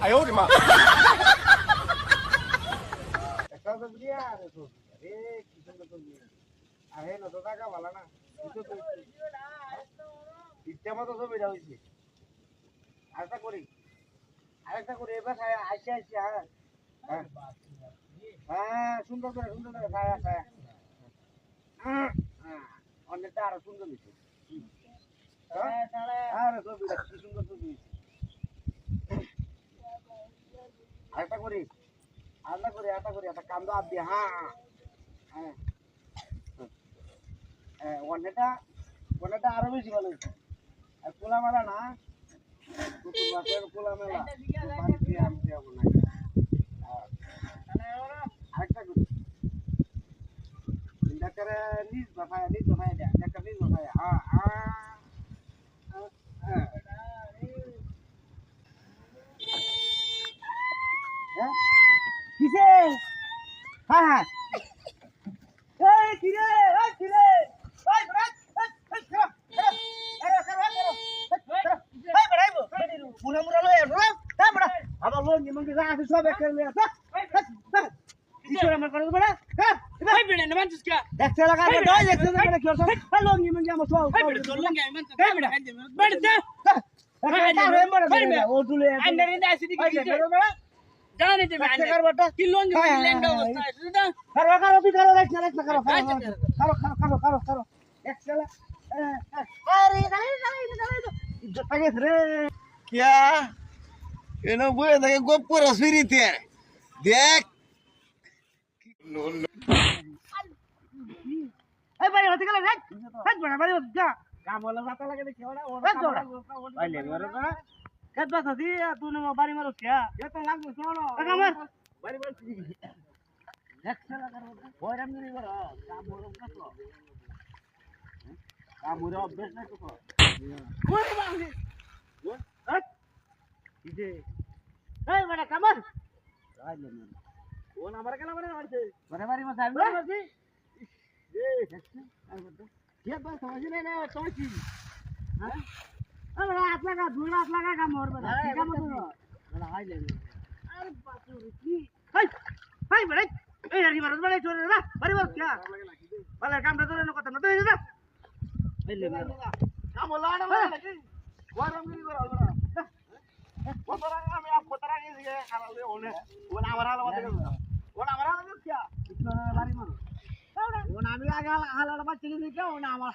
哎呦我的妈！ একটা তো দিয়া আরে তো আরে কি সুন্দর তো দিয়ে আরে না তো টাকা ভালো না কিছু তো ইচ্ছা মতো ছবিটা হয়েছে আরেকটা করি আরেকটা করি এবার আসে আসে হ্যাঁ হ্যাঁ হ্যাঁ সুন্দর করে সুন্দর করে ছায়া ছায়া হ্যাঁ অনেকটা আরো সুন্দর হয়েছে আরে ছবিটা কি সুন্দর ছবি আরেকটা করি। আলাদা করে আলাদা করে একটা কান্দ আপ দিয়ে হ্যাঁ হ্যাঁ হ্যাঁ। অনেকটা অনেকটা আরও বেশি ভালো আর খোলা মেলা না? কুকুর বাসের খোলা মেলা বাড়ি দিয়ে আনতে যাব না। আরেকটা করি। নিজ বাসায় নিজ বাসায় দেয় ডাক্তার নিজ বাসায় হ্যাঁ হ্যাঁ হ্যাঁ হ্যাঁ কিসে হ্যাঁ হ্যাঁ এই কিরে এই কিরে এই বড়া এই করো করো করো করো এই বড়া আইবো মুরা মুরা লয়ে রো এই বড়া আবার লোন নিমন কে আছে সব এক লয়ে কিসে আমার করে বড়া হ্যাঁ Ay, pero no manches que. দেখতে লাগা রে দই দেখতে লাগা কি হচ্ছে এই লোন নিমন কে আমার সব Ay, pero son los que me mandan. Ay, mira. Vete. ও তুলে Ay, no rinda así de que quito. Dale, te Este mando. carbata. Kilo ni Ay, ay, lendo. ay. Está. কারও কারও তুই কারও লাইক না like না কারও কারও কারও কারও কারও কারও কারও একসালা আরে গালে গালে গালে ইজ্জত পাগে রে क्या এনে বয়ে থাকে গোপ করে ফিরিতে দেখ এই বাড়ি হতে গেলে রাখ রাখ বড় বাড়ি হতে যা কাম হলো জাতা লাগে দেখি खेत बस हसी तूने वो बारी मारो क्या ये तो लाग में सुनो लगा मर बारी मार नेक्स्ट लगा करो बोरम नहीं करो काम बोरम कर लो काम बोरम अभ्यास नहीं करो कौन बांगे कौन हट इसे नहीं बड़ा कमर राज लेने कौन हमारा क्या बने हमारे से बड़े बारी में साहब बस हसी ये नेक्स्ट ये बस समझ नहीं ना समझ चीज हाँ আপনারা দুই লাখ লাগা কাম করবে না কাম করবে? হাই লাগে আরে বাপ রে কি? হাই হাই বড় এই আর মারো বড় চোরে না বাড়ি বাস কে? বলে কামটা ধরে হ্যাঁ। হ্যাঁ। না কথা না তুই না এই লে কাম লাড়া না নাকি? গরম গিরি করে হবে না। কোতরা আমার হ্যাঁ। আমি আগে হাল হাল বাচ্চা গিয়ে ওন আমার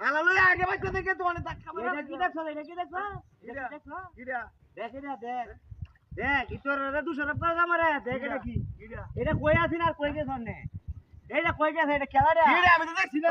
হালাটা আগে বাচ্চা দেখে তো অনেক ধাক্কা কি দেখছ? এটা কি দেখছ? এটা দেখছ? কিরা দেখ এটা দেখ। দেখ ইতর রে দুশো টাকা আমারে দেখ এটা কি? এটা কই আছিস আর কই গেছ নে এটা কই গেছে? এটা খেলা রে আমি তো দেখছি না।